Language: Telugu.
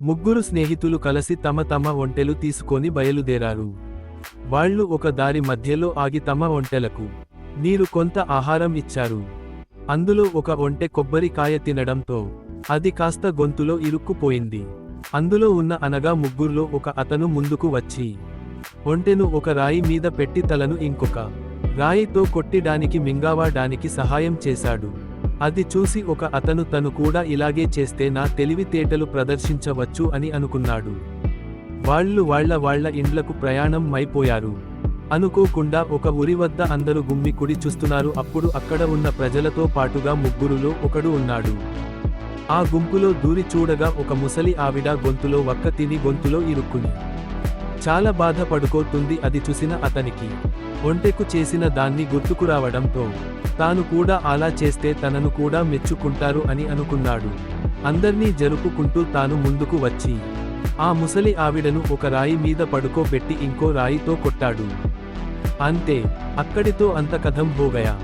ముగ్గురు స్నేహితులు కలిసి తమ తమ ఒంటెలు తీసుకొని బయలుదేరారు. వాళ్ళు ఒక దారి మధ్యలో ఆగి తమ ఒంటెలకు నీరు కొంత ఆహారం ఇచ్చారు. అందులో ఒక ఒంటె కొబ్బరికాయ తినడంతో అది కాస్త గొంతులో ఇరుక్కుపోయింది. అందులో ఉన్న అనగా ముగ్గురులో ఒక అతను ముందుకు వచ్చి ఒంటెను ఒక రాయి మీద పెట్టి తలను ఇంకొక రాయితో కొట్టిడానికి మింగావాడానికి సహాయం చేశాడు. అది చూసి ఒక అతను తను కూడా ఇలాగే చేస్తే నా తెలివితేటలు ప్రదర్శించవచ్చు అని అనుకున్నాడు. వాళ్ళు వాళ్ళ వాళ్ళ ఇండ్లకు ప్రయాణం మైపోయారు. అనుకోకుండా ఒక ఉరి వద్ద అందరూ గుమ్మి కుడి చూస్తున్నారు. అప్పుడు అక్కడ ఉన్న ప్రజలతో పాటుగా ముగ్గురులో ఒకడు ఉన్నాడు. ఆ గుంపులో దూరి చూడగా ఒక ముసలి ఆవిడ గొంతులో వక్క తిని గొంతులో ఇరుక్కుని చాలా బాధపడుకోతుంది అది చూసిన అతనికి. ఒంటెకు చేసిన దాన్ని గుర్తుకు రావడంతో తాను కూడా అలా చేస్తే తనను కూడా మెచ్చుకుంటారు అని అనుకున్నాడు. అందర్నీ జరుపుకుంటూ తాను ముందుకు వచ్చి ఆ ముసలి ఆవిడను ఒక రాయి మీద పడుకోబెట్టి ఇంకో రాయితో కొట్టాడు. అంతే అక్కడితో అంత కథం హోగయా